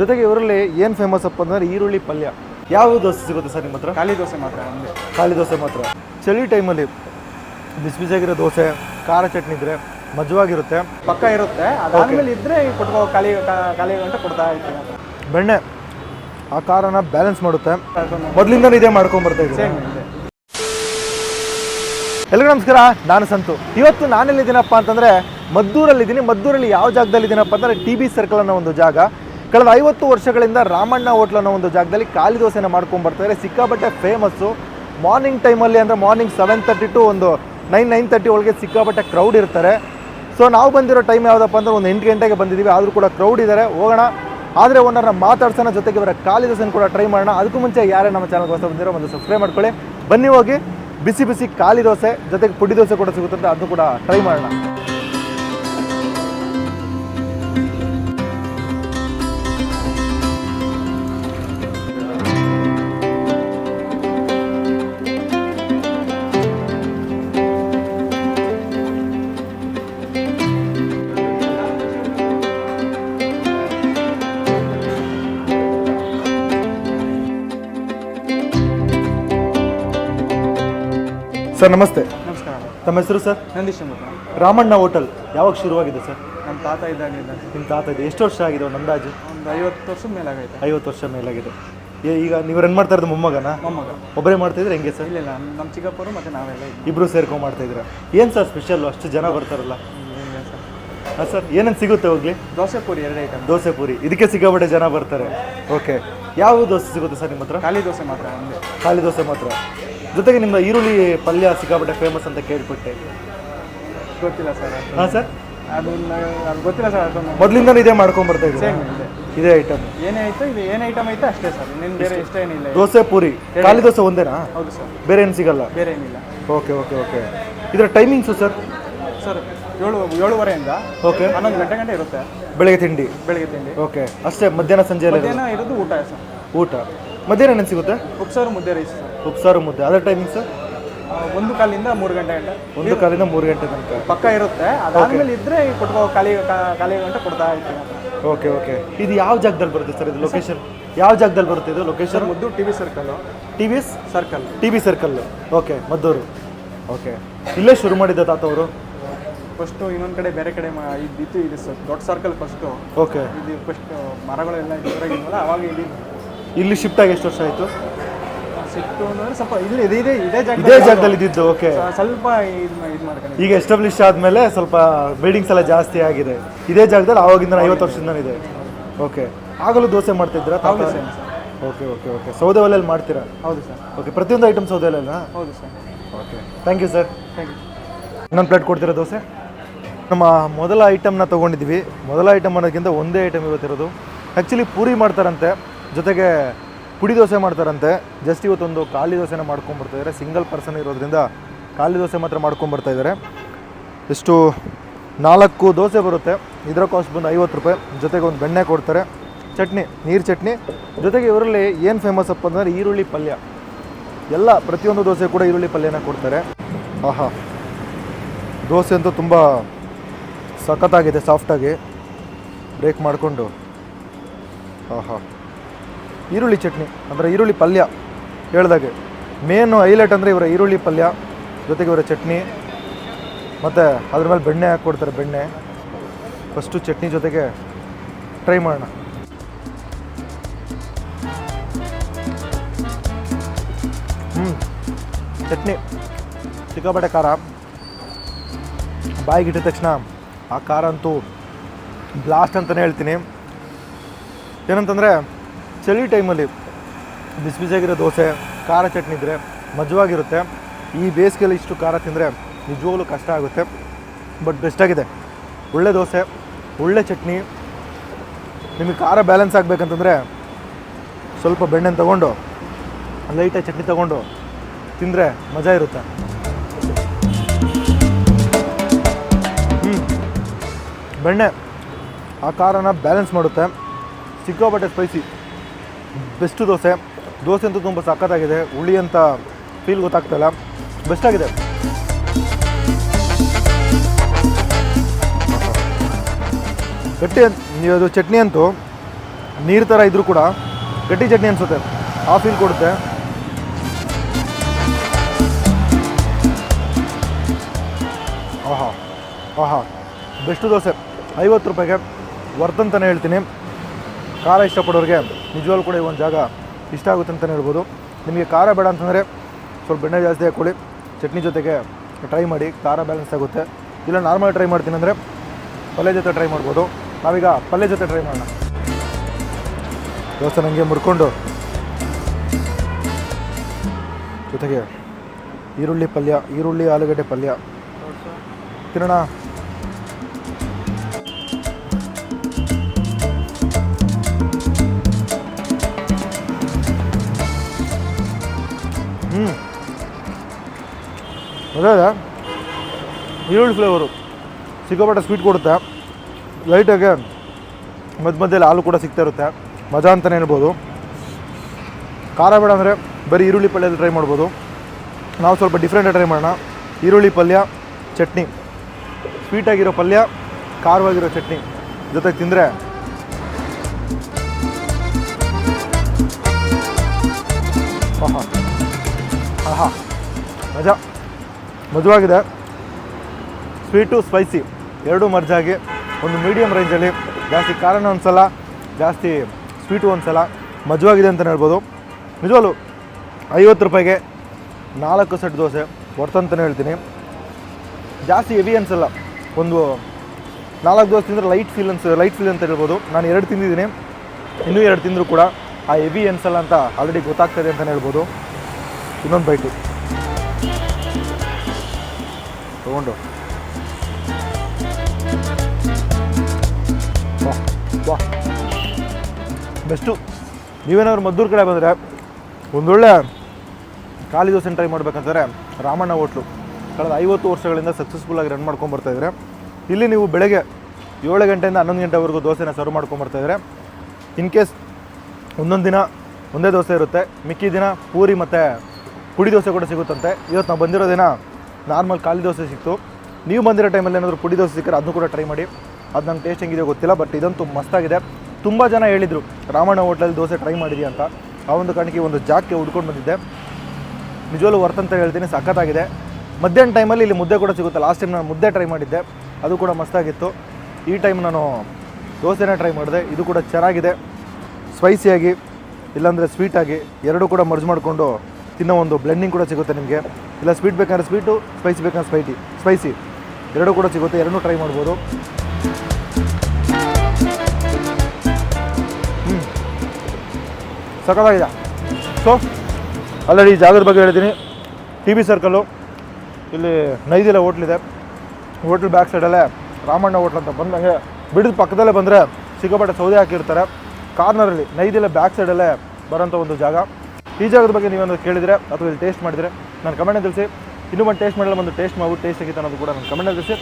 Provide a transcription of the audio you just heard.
ಜೊತೆಗೆ ಇವರಲ್ಲಿ ಏನು ಫೇಮಸ್ ಅಪ್ಪ ಅಂದರೆ ಈರುಳ್ಳಿ ಪಲ್ಯ. ಯಾವ ದೋಸೆ ಸಿಗುತ್ತೆ ಸರ್ ನಿಮ್ಮ ಹತ್ರ ಖಾಲಿ ದೋಸೆ ಮಾತ್ರ ಒಂದೇ ಖಾಲಿ ದೋಸೆ ಮಾತ್ರ. ಚಳಿ ಟೈಮಲ್ಲಿ ಬಿಸಿ ಬಿಸಿಯಾಗಿರೋ ದೋಸೆ ಖಾರ ಚಟ್ನಿ ಇದ್ರೆ ಮಜವಾಗಿರುತ್ತೆ. ಪಕ್ಕ ಇರುತ್ತೆ. ಅದಾದ್ಮೇಲೆ ಇದ್ರೆ ಕೊಟ್ಕೋ ಖಾಲಿ ಖಾಲಿ ಗಂಟೆ ಕೊಡ್ತಾ ಇರ್ತೀನಿ ಬೆಣ್ಣೆ ಆ ಖಾರನ ಬ್ಯಾಲೆನ್ಸ್ ಮಾಡುತ್ತೆ. ಮೊದಲಿಂದ ಇದೇ ಮಾಡ್ಕೊಂಡ್ ಬರ್ತಾ ಇದ್ದೀನಿ ಎಲ್ಲರಿಗೂ ಎಲ್ರಿಗೂ ನಮಸ್ಕಾರ ನಾನು ಸಂತು. ಇವತ್ತು ನಾನೆಲ್ಲಿದ್ದೀನಪ್ಪ ಅಂತಂದರೆ ಮದ್ದೂರಲ್ಲಿದ್ದೀನಿ. ಮದ್ದೂರಲ್ಲಿ ಯಾವ ಜಾಗದಲ್ಲಿದ್ದೀನಪ್ಪ ಅಂತಂದರೆ ಟಿ ಬಿ ಸರ್ಕಲ್ ಅನ್ನೋ ಒಂದು ಜಾಗ. ಕಳೆದ ಐವತ್ತು ವರ್ಷಗಳಿಂದ ರಾಮಣ್ಣ ಹೋಟ್ಲ್ ಅನ್ನೋ ಒಂದು ಜಾಗದಲ್ಲಿ ಖಾಲಿ ದೋಸೆನ ಮಾಡ್ಕೊಂಡು ಬರ್ತಾರೆ ಸಿಕ್ಕಾಪಟ್ಟೆ ಫೇಮಸ್ಸು ಮಾರ್ನಿಂಗ್ ಟೈಮಲ್ಲಿ ಅಂದರೆ ಮಾರ್ನಿಂಗ್ ಸೆವೆನ್ ತರ್ಟಿ ಟು ಒಂದು ನೈನ್ ನೈನ್ ತರ್ಟಿ ಒಳಗೆ ಸಿಕ್ಕಾಪಟ್ಟೆ ಕ್ರೌಡ್ ಇರ್ತಾರೆ. ಸೊ ನಾವು ಬಂದಿರೋ ಟೈಮ್ ಯಾವುದಪ್ಪ ಅಂದ್ರೆ ಒಂದು ಎಂಟು ಗಂಟೆಗೆ ಬಂದಿದ್ದೀವಿ ಆದರೂ ಕೂಡ ಕ್ರೌಡ್ ಇದ್ದಾರೆ ಹೋಗೋಣ. ಆದರೆ ಒಂದರ ಮಾತಾಡ್ಸೋಣ ಜೊತೆಗೆ ಇವರ ಖಾಲಿ ದೋಸೆನ ಕೂಡ ಟ್ರೈ ಮಾಡೋಣ. ಅದಕ್ಕೂ ಮುಂಚೆ ಯಾರೇ ನಮ್ಮ ಚಾನಲ್ಗೆ ಹೊಸ ಬಂದಿರೋ ಒಂದು ಸಬ್ಸ್ಕ್ರೈಬ್ ಮಾಡ್ಕೊಳ್ಳಿ. ಬನ್ನಿ ಹೋಗಿ. ಬಿಸಿ ಬಿಸಿ ಖಾಲಿ ದೋಸೆ, ಜೊತೆಗೆ ಪುಡಿ ದೋಸೆ ಕೂಡ ಸಿಗುತ್ತಂತೆ. ಅದನ್ನು ಕೂಡ ಟ್ರೈ ಮಾಡೋಣ. ಸರ್ ನಮಸ್ತೆ. ನಮಸ್ಕಾರ. ತಮ್ಮ ಹೆಸರು ಸರ್? ನಂದೀಶ್ ಅಂತ ರಾಮಣ್ಣ ಹೋಟೆಲ್ ಯಾವಾಗ ಶುರುವಾಗಿದೆ ಸರ್? ನಮ್ಮ ತಾತ ಇದ್ದಾಗಲಿಲ್ಲ ನಿಮ್ಮ ತಾತ ಇದೆ. ಎಷ್ಟು ವರ್ಷ ಆಗಿದೆ ಒಂದು ಅಂದಾಜು? ಒಂದು ಐವತ್ತು ವರ್ಷದ ಮೇಲಾಗೈತೆ. ಐವತ್ತು ವರ್ಷ ಮೇಲಾಗಿದೆ. ಏ- ಈಗ ನೀವು ರನ್ ಮಾಡ್ತಾ ಇರೋದು ಮೊಮ್ಮಗನ? ಮೊಮ್ಮಗ. ಒಬ್ಬರೇ ಮಾಡ್ತಿದ್ರೆ ಹೆಂಗೆ ಸರ್? ಇಲ್ಲ ಇಲ್ಲ ನಮ್ಮ ಚಿಕ್ಕಪ್ಪರು ಮತ್ತು ನಾವೆಲ್ಲ ಇಬ್ಬರು ಇಬ್ರು ಸೇರ್ಕೊಂಡು ಮಾಡ್ತಾ ಇದ್ದೀರಾ? ಏನು ಸರ್ ಸ್ಪೆಷಲ್ ಅಷ್ಟು ಜನ ಬರ್ತಾರಲ್ಲ. ಏನಿಲ್ಲ ಸರ್. ಹಾಂ ಸರ್ ಏನೇನು ಸಿಗುತ್ತೆ ಹೋಗ್ಲಿ? ದೋಸೆ ಪೂರಿ ಎರಡು ಐಟಮ್ ದೋಸೆ ಪೂರಿ. ಇದಕ್ಕೆ ಸಿಕ್ಕಾಪಟ್ಟೆ ಜನ ಬರ್ತಾರೆ. ಓಕೆ. ಯಾವ ದೋಸೆ ಸಿಗುತ್ತೆ ಸರ್ ನಿಮ್ಮ ಹತ್ರ? ಖಾಲಿ ದೋಸೆ ಮಾತ್ರ ಒಂದೇ. ಖಾಲಿ ದೋಸೆ ಮಾತ್ರ. ಜೊತೆಗೆ ನಿಮ್ಮ ಈರುಳ್ಳಿ ಪಲ್ಯ ಸಿಕ್ಕಾಪಟ್ಟೆ ಫೇಮಸ್ ಅಂತ ಕೇಳ್ಬಿಟ್ಟೆ ಗೊತ್ತಿಲ್ಲ ಸರ್ ಹಾಂ ಸರ್? ಅದು ಅದು ಗೊತ್ತಿಲ್ಲ ಸರ್ ಅದನ್ನು ಮೊದಲಿಂದನೂ ಇದೇ ಮಾಡ್ಕೊಂಡು ಬರ್ತಾ ಇದ್ದೀರಾ? ಸೇಮ್ ಇದೆ. ಇದೇ ಐಟಮ್ ಏನೇ ಆಯ್ತು ಇದು ಏನೇ ಐಟಮ್ ಐತೆ ಅಷ್ಟೇ ಸರ್. ನಿಮ್ಮ ಬೇರೆ ಇಷ್ಟ ಏನಿಲ್ಲ ದೋಸೆ ಪೂರಿ. ಖಾಲಿ ದೋಸೆ ಒಂದೇನಾ? ಹೌದು ಸರ್. ಬೇರೆ ಏನು ಸಿಗಲ್ಲ? ಬೇರೆ ಏನಿಲ್ಲ. Okay okay okay. ಇದರ ಟೈಮಿಂಗ್ಸು ಸರ್? ಸರ್ ಏಳು ಏಳುವರೆಯಿಂದ ಓಕೆ. ಹನ್ನೊಂದು ಗಂಟೆ ಗಂಟೆ ಇರುತ್ತೆ. ಬೆಳಗ್ಗೆ ತಿಂಡಿ? ಬೆಳಗ್ಗೆ ತಿಂಡಿ. ಓಕೆ. ಅಷ್ಟೇ ಮಧ್ಯಾಹ್ನ ಸಂಜೆ ಎಲ್ಲ ಮಧ್ಯಾಹ್ನ ಇರೋದು ಊಟ ಸರ್. ಊಟ. ಮಧ್ಯಾಹ್ನ ಏನೇನು ಸಿಗುತ್ತೆ? ಉಪ್ಸಾರು ಮುದ್ದೆ ರೈಸ್ ಸರ್. ಉಪ್ಸಾರು ಮುದ್ದೆ. ಅದರ ಟೈಮಿಂಗ್ಸ್ ಒಂದು ಕಾಲಿಂದ ಮೂರು ಗಂಟೆ ಗಂಟೆ. ಒಂದು ಕಾಲಿಂದ ಮೂರು ಗಂಟೆ ತನಕ. ಪಕ್ಕ ಇರುತ್ತೆ. ಅದಾದ್ಮೇಲೆ ಇದ್ರೆ ಕೊಟ್ಕೋ ಖಾಲಿ ಖಾಲಿ ಗಂಟೆ ಕೊಡ್ತಾ ಇರ್ತೀನಿ. ಓಕೆ ಓಕೆ ಇದು ಯಾವ ಜಾಗದಲ್ಲಿ ಬರುತ್ತೆ ಸರ್ ಇದು ಲೊಕೇಶನ್ ಯಾವ ಜಾಗದಲ್ಲಿ ಬರುತ್ತೆ ಇದು ಲೊಕೇಶನ್ ಮುದ್ದು T V circle T V circle T V circle okay Maddur. Okay ಇಲ್ಲೇ ಶುರು ಮಾಡಿದ್ದ ತಾತ ಅವರು ಫಸ್ಟು ಇನ್ನೊಂದು ಕಡೆ ಬೇರೆ ಕಡೆ ಇದ್ದಿತ್ತು ಇದು ಸರ್ ದೊಡ್ಡ ಸರ್ಕಲ್ ಫಸ್ಟು ಓಕೆ ಇದು ಫಸ್ಟ್ ಮರಗಳೆಲ್ಲ ಜೋರಾಗಿದ್ವಲ್ಲ ಅವಾಗ ಇಲ್ಲಿ ಇಲ್ಲಿ ಶಿಫ್ಟ್ ಆಗಿ ಎಷ್ಟು ವರ್ಷ ಆಯಿತು? ಸಿಕ್ತು ಅಂದ್ರೆ ಸ್ವಲ್ಪ ಇಲ್ಲಿ ಇದೆ ಇದೆ ಇದೇ ಜಾಗ ಇದೇ ಜಾಗದಲ್ಲಿ ಇದ್ದಿದ್ದು ಓಕೆ ಸ್ವಲ್ಪ ಇದು ಇದು ಮಾಡ್ಕೊಂಡು ಈಗ ಎಸ್ಟಾಬ್ಲಿಷ್ ಆದಮೇಲೆ ಸ್ವಲ್ಪ ಬಿಲ್ಡಿಂಗ್ಸ್ ಎಲ್ಲ ಜಾಸ್ತಿ ಆಗಿದೆ. ಇದೇ ಜಾಗದಲ್ಲಿ ಆವಾಗಿಂದ ಐವತ್ತು ವರ್ಷದಿಂದ ಇದೆ. ಓಕೆ ಆಗಲೂ ದೋಸೆ ಮಾಡ್ತಿದ್ದೀರಾ? ತಾವು ಓಕೆ ಓಕೆ ಓಕೆ ಸೌದೆ ಒಲೆಯಲ್ಲಿ ಮಾಡ್ತೀರಾ? ಹೌದು ಸರ್. ಓಕೆ ಪ್ರತಿಯೊಂದು ಐಟಮ್ ಸೌದೆ ಒಲೆಯಲ್ಲ? ಹೌದು sir. Okay thank you sir thank you ಇನ್ನೊಂದು ಪ್ಲೇಟ್ ಕೊಡ್ತೀರಾ ದೋಸೆ? ನಮ್ಮ ಮೊದಲ ಐಟಮ್ನ ತೊಗೊಂಡಿದ್ವಿ ಮೊದಲ ಐಟಮ್ ಅನ್ನೋದಕ್ಕಿಂತ ಒಂದೇ ಐಟಮ್ ಇವತ್ತಿರೋದು. ಆ್ಯಕ್ಚುಲಿ ಪೂರಿ ಮಾಡ್ತಾರಂತೆ. ಜೊತೆಗೆ ಪುಡಿ ದೋಸೆ ಮಾಡ್ತಾರಂತೆ. ಜಸ್ಟ್ ಇವತ್ತೊಂದು ಖಾಲಿ ದೋಸೆನ ಮಾಡ್ಕೊಂಬರ್ತಾ ಇದ್ದಾರೆ ಸಿಂಗಲ್ ಪರ್ಸನ್ ಇರೋದ್ರಿಂದ ಖಾಲಿ ದೋಸೆ ಮಾತ್ರ ಮಾಡ್ಕೊಂಬರ್ತಾ ಇದ್ದಾರೆ ಎಷ್ಟು ನಾಲ್ಕು ದೋಸೆ ಬರುತ್ತೆ. ಇದರ ಕಾಸ್ಟ್ ಬಂದು ಐವತ್ತು ರೂಪಾಯಿ. ಜೊತೆಗೆ ಒಂದು ಬೆಣ್ಣೆ ಕೊಡ್ತಾರೆ. ಚಟ್ನಿ, ನೀರು ಚಟ್ನಿ. ಜೊತೆಗೆ ಇವರಲ್ಲಿ ಏನು ಫೇಮಸ್ ಅಪ್ಪ ಅಂದರೆ ಈರುಳ್ಳಿ ಪಲ್ಯ. ಎಲ್ಲ, ಪ್ರತಿಯೊಂದು ದೋಸೆ ಕೂಡ ಈರುಳ್ಳಿ ಪಲ್ಯನ ಕೊಡ್ತಾರೆ. ಆಹಾ. ದೋಸೆ ಅಂತೂ ತುಂಬ ಸಖತ್ತಾಗಿದೆ ಸಾಫ್ಟಾಗಿ ಬ್ರೇಕ್ ಮಾಡಿಕೊಂಡು. ಆಹಾ. ಈರುಳ್ಳಿ ಚಟ್ನಿ, ಅಂದರೆ ಈರುಳ್ಳಿ ಪಲ್ಯ ಹೇಳ್ದಾಗೆ. ಮೇನು ಹೈಲೈಟ್ ಅಂದರೆ ಇವರ ಈರುಳ್ಳಿ ಪಲ್ಯ, ಜೊತೆಗೆ ಇವರ ಚಟ್ನಿ, ಮತ್ತು ಅದ್ರ ಮೇಲೆ ಬೆಣ್ಣೆ ಹಾಕ್ಕೊಡ್ತಾರೆ, ಬೆಣ್ಣೆ. ಫಸ್ಟು ಚಟ್ನಿ ಜೊತೆಗೆ ಟ್ರೈ ಮಾಡೋಣ. ಹ್ಞೂ ಚಟ್ನಿ. ಸಿಕ್ಕಾಪಟ್ಟೆ ಖಾರ. ಬಾಯಿಗೆ ಇಟ್ಟಿದ ತಕ್ಷಣ ಆ ಖಾರ ಅಂತೂ ಬ್ಲಾಸ್ಟ್ ಅಂತಲೇ ಹೇಳ್ತೀನಿ. ಏನಂತಂದರೆ ಚಳಿ ಟೈಮಲ್ಲಿ ಬಿಸಿ ಬಿಸಿಯಾಗಿರೋ ದೋಸೆ, ಖಾರ ಚಟ್ನಿ ಇದ್ದರೆ ಮಜವಾಗಿರುತ್ತೆ. ಈ ಬೇಸಿಗೆಯಲ್ಲಿ ಇಷ್ಟು ಖಾರ ತಿಂದರೆ ನಿಜವಾಗ್ಲೂ ಕಷ್ಟ ಆಗುತ್ತೆ. ಬಟ್ ಬೆಸ್ಟಾಗಿದೆ ಒಳ್ಳೆ ದೋಸೆ, ಒಳ್ಳೆ ಚಟ್ನಿ. ನಿಮಗೆ ಖಾರ ಬ್ಯಾಲೆನ್ಸ್ ಆಗಬೇಕಂತಂದರೆ ಸ್ವಲ್ಪ ಬೆಣ್ಣೆ ತೊಗೊಂಡು, ಲೈಟಾಗಿ ಚಟ್ನಿ ತೊಗೊಂಡು ತಿಂದರೆ ಮಜಾ ಇರುತ್ತೆ. ಬೆಣ್ಣೆ ಆ ಖಾರನ ಬ್ಯಾಲೆನ್ಸ್ ಮಾಡುತ್ತೆ. ಸಿಕ್ಕಾಪಟ್ಟೆ ಸ್ಪೈಸಿ ಬೆಸ್ಟ್ ದೋಸೆ. ದೋಸೆ ಅಂತೂ ತುಂಬ ಸಖತ್ತಾಗಿದೆ. ಹುಳಿ ಅಂತ ಫೀಲ್ ಗೊತ್ತಾಗ್ತಾಯಿಲ್ಲ ಬೆಸ್ಟಾಗಿದೆ ಗಟ್ಟಿ ಅನ್- ನೀವು ಅದು ಚಟ್ನಿ ಅಂತೂ ನೀರು ಥರ ಇದ್ರೂ ಕೂಡ ಗಟ್ಟಿ ಚಟ್ನಿ ಅನಿಸುತ್ತೆ. ಆ ಫೀಲ್ ಕೊಡುತ್ತೆ. ಆಹಾ ಆಹಾ. ಬೆಸ್ಟ್ ದೋಸೆ. ಐವತ್ತು ರೂಪಾಯಿಗೆ. ವರ್ತಂತನೇ ಹೇಳ್ತೀನಿ. ಖಾರ ಇಷ್ಟಪಡೋರಿಗೆ ನಿಜವಾಗ್ಲೂ ಕೂಡ ಈ ಒಂದು ಜಾಗ ಇಷ್ಟ ಆಗುತ್ತೆ ಅಂತಲೇ ಹೇಳ್ಬೋದು. ನಿಮಗೆ ಖಾರ ಬೇಡ ಅಂತಂದರೆ ಸ್ವಲ್ಪ ಬೆಣ್ಣೆ ಜಾಸ್ತಿ ಹಾಕ್ಕೊಳ್ಳಿ. ಚಟ್ನಿ ಜೊತೆಗೆ ಟ್ರೈ ಮಾಡಿ ಖಾರ ಬ್ಯಾಲೆನ್ಸ್ ಆಗುತ್ತೆ. ಇಲ್ಲ ನಾರ್ಮಲ್ ಟ್ರೈ ಮಾಡ್ತೀನಿ ಅಂದರೆ ಪಲ್ಯ ಜೊತೆ ಟ್ರೈ ಮಾಡ್ಬೋದು. ನಾವೀಗ ಪಲ್ಯ ಜೊತೆ ಟ್ರೈ ಮಾಡೋಣ. ದೋಸೆ ನನಗೆ ಮುರ್ಕೊಂಡು ಜೊತೆಗೆ ಈರುಳ್ಳಿ ಪಲ್ಯ ಈರುಳ್ಳಿ ಆಲೂಗಡ್ಡೆ ಪಲ್ಯ. ತಿನ್ನೋಣ. ಹ್ಞೂ ಅದೇ ಈರುಳ್ಳಿ ಫ್ಲೇವರು ಸಿಕ್ಕಾಪಟ್ಟೆ ಸ್ವೀಟ್ ಕೊಡುತ್ತೆ. ಲೈಟಾಗೆ ಮಧ್ಯ ಮಧ್ಯದಲ್ಲಿ ಹಾಲು ಕೂಡ ಸಿಗ್ತಾ ಇರುತ್ತೆ. ಮಜಾ ಅಂತಲೇ ಹೇಳ್ಬೋದು. ಖಾರ ಬೇಡ ಅಂದರೆ ಬರೀ ಈರುಳ್ಳಿ ಪಲ್ಯದಲ್ಲಿ ಟ್ರೈ ಮಾಡ್ಬೋದು. ನಾವು ಸ್ವಲ್ಪ ಡಿಫ್ರೆಂಟಾಗಿ ಟ್ರೈ ಮಾಡೋಣ. ಈರುಳ್ಳಿ ಪಲ್ಯ, ಚಟ್ನಿ. ಸ್ವೀಟಾಗಿರೋ ಪಲ್ಯ, ಖಾರವಾಗಿರೋ ಚಟ್ನಿ ಜೊತೆಗೆ ತಿಂದರೆ ಮಜಾ. ಮಜವಾಗಿದೆ. ಸ್ವೀಟು ಸ್ಪೈಸಿ ಎರಡೂ ಮರ್ಜಾಗಿ ಒಂದು ಮೀಡಿಯಮ್ ರೇಂಜಲ್ಲಿ ಜಾಸ್ತಿ ಖಾರನೂ ಒಂದ್ಸಲ, ಜಾಸ್ತಿ ಸ್ವೀಟು ಒಂದ್ಸಲ ಮಜವಾಗಿದೆ ಅಂತಲೇ ಹೇಳ್ಬೋದು. ನಿಜವಾಗ್ಲು ಐವತ್ತು ರೂಪಾಯಿಗೆ ನಾಲ್ಕು ಸೆಟ್ ದೋಸೆ ಅಂತಲೇ ಹೇಳ್ತೀನಿ. ಜಾಸ್ತಿ ಹೆವಿ ಅನ್ಸಲ್ಲ. ಒಂದು ನಾಲ್ಕು ದೋಸೆ ತಿಂದರೆ ಲೈಟ್ ಫೀಲ್ ಅನ್ಸ ಲೈಟ್ ಫೀಲ್ ಅಂತ ಹೇಳ್ಬೋದು. ನಾನು ಎರಡು ತಿಂದಿದ್ದೀನಿ. ಇನ್ನೂ ಎರಡು ತಿಂದರೂ ಕೂಡ ಆ ಹೆವಿ ಅನ್ಸಲ್ಲ ಅಂತ ಆಲ್ರೆಡಿ ಗೊತ್ತಾಗ್ತದೆ ಅಂತಲೇ ಹೇಳ್ಬೋದು. ಇನ್ನೊಂದು ಬೈಟು ತಗೊಂಡು. ವಾಹ್ ಬೆಸ್ಟು ನೀವೇನಾದ್ರು ಮದ್ದೂರು ಕಡೆ ಬಂದರೆ ಒಂದೊಳ್ಳೆ ಖಾಲಿ ದೋಸೆ ಟ್ರೈ ಮಾಡ್ಬೇಕಂತಾರೆ ರಾಮಣ್ಣ ಹೋಟ್ಲು. ಕಳೆದ ಐವತ್ತು ವರ್ಷಗಳಿಂದ ಸಕ್ಸಸ್ಫುಲ್ಲಾಗಿ ರನ್ ಮಾಡ್ಕೊಂಡು ಬರ್ತಾಯಿದ್ರೆ ಇಲ್ಲಿ ನೀವು ಬೆಳಗ್ಗೆ ಏಳು ಗಂಟೆಯಿಂದ ಹನ್ನೊಂದು ಗಂಟೆವರೆಗೂ ದೋಸೆನ ಸರ್ವ್ ಮಾಡ್ಕೊಂಡು ಬರ್ತಾಯಿದ್ರೆ ಇನ್ ಕೇಸ್ ಒಂದೊಂದು ದಿನ ಒಂದೇ ದೋಸೆ ಇರುತ್ತೆ ಮಿಕ್ಕಿ ದಿನ ಪೂರಿ ಮತ್ತು ಪುಡಿ ದೋಸೆ ಕೂಡ ಸಿಗುತ್ತಂತೆ. ಇವತ್ತು ನಾವು ಬಂದಿರೋ ದಿನ ನಾರ್ಮಲ್ ಖಾಲಿ ದೋಸೆ ಸಿಕ್ತು. ನೀವು ಬಂದಿರೋ ಟೈಮಲ್ಲಿ ಏನಾದರೂ ಪುಡಿ ದೋಸೆ ಸಿಕ್ಕರೆ ಅದನ್ನು ಕೂಡ ಟ್ರೈ ಮಾಡಿ. ಅದು ನಂಗೆ ಟೇಸ್ಟ್ ಹೆಂಗಿದೆ ಗೊತ್ತಿಲ್ಲ ಬಟ್ ಇದಂತೂ ಮಸ್ತಾಗಿದೆ. ತುಂಬ ಜನ ಹೇಳಿದರು, ರಾಮಣ್ಣ ಹೋಟ್ಲಲ್ಲಿ ದೋಸೆ ಟ್ರೈ ಮಾಡಿದೀಯ? ಅಂತ. ಆ ಒಂದು ಕಾರಣಕ್ಕೆ ಒಂದು ಜಾಗಕ್ಕೆ ಹುಡ್ಕೊಂಡು ಬಂದಿದ್ದೆ. ನಿಜವಲ್ಲೂ ವರ್ತ್ ಅಂತ ಹೇಳ್ತೀನಿ, ಸಖತ್ತಾಗಿದೆ. ಮಧ್ಯಾಹ್ನ ಟೈಮಲ್ಲಿ ಇಲ್ಲಿ ಮುದ್ದೆ ಕೂಡ ಸಿಗುತ್ತೆ. ಲಾಸ್ಟ್ ಟೈಮ್ ನಾನು ಮುದ್ದೆ ಟ್ರೈ ಮಾಡಿದ್ದೆ. ಅದು ಕೂಡ ಮಸ್ತಾಗಿತ್ತು. ಈ ಟೈಮ್ ನಾನು ದೋಸೆನ ಟ್ರೈ ಮಾಡಿದೆ. ಇದು ಕೂಡ ಚೆನ್ನಾಗಿದೆ. ಸ್ಪೈಸಿಯಾಗಿ ಇಲ್ಲಾಂದರೆ ಸ್ವೀಟಾಗಿ ಎರಡೂ ಕೂಡ ಮರ್ಜ್ ಮಾಡಿಕೊಂಡು ತಿನ್ನೋ ಒಂದು ಬ್ಲೆಂಡಿಂಗ್ ಕೂಡ ಸಿಗುತ್ತೆ ನಿಮಗೆ. ಇಲ್ಲ ಸ್ವೀಟ್ ಬೇಕಾದ್ರೆ ಸ್ವೀಟು ಸ್ಪೈಸಿ ಬೇಕಂದ್ರೆ ಸ್ಪೈಟಿ ಸ್ಪೈಸಿ ಎರಡೂ ಕೂಡ ಸಿಗುತ್ತೆ ಎರಡೂ ಟ್ರೈ ಮಾಡ್ಬೋದು. ಹ್ಞೂ ಸಖತ್ತಾಗಿದೆ. ಸೊ ಆಲ್ರೆಡಿ ಈ ಜಾಗದ ಬಗ್ಗೆ ಹೇಳಿದ್ದೀನಿ ಟಿ ಬಿ ಸರ್ಕಲ್ಲು ಇಲ್ಲಿ ನೈದಿಲ ಹೋಟ್ಲಿದೆ ಹೋಟ್ಲ್ ಬ್ಯಾಕ್ ಸೈಡಲ್ಲೇ ರಾಮಣ್ಣ ಹೋಟ್ಲ್ ಅಂತ ಬಂದಂಗೆ ಬಿಡಿದ ಪಕ್ಕದಲ್ಲೇ ಬಂದರೆ ಸಿಕ್ಕಾಪಟ್ಟೆ ಸೌದೆ ಹಾಕಿರ್ತಾರೆ. ಕಾರ್ನರಲ್ಲಿ ನೈದಿಲ್ಲ ಬ್ಯಾಕ್ ಸೈಡಲ್ಲೇ ಬರೋಂಥ ಒಂದು ಜಾಗ. ಈ ಜಾಗದ ಬಗ್ಗೆ ನೀವೇನಾದ್ರು ಕೇಳಿದರೆ ಅಥವಾ ಇಲ್ಲಿ ಟೇಸ್ಟ್ ಮಾಡಿದರೆ ನಾನು ಕಮೆಂಟ್ ತಿಳಿಸಿ. ಇನ್ನೂ ಒಂದು ಟೇಸ್ಟ್ ಮಾಡಲ್ಲ ಒಂದು ಟೇಸ್ಟ್ ಮಾಡ್ಬಿಟ್ಟು ಟೇಸ್ಟ್ ಆಗಿತ್ತು ಅನ್ನೋದು ಕೂಡ ನಾನು ಕಮೆಂಟ್ ತಿಳಿಸಿ.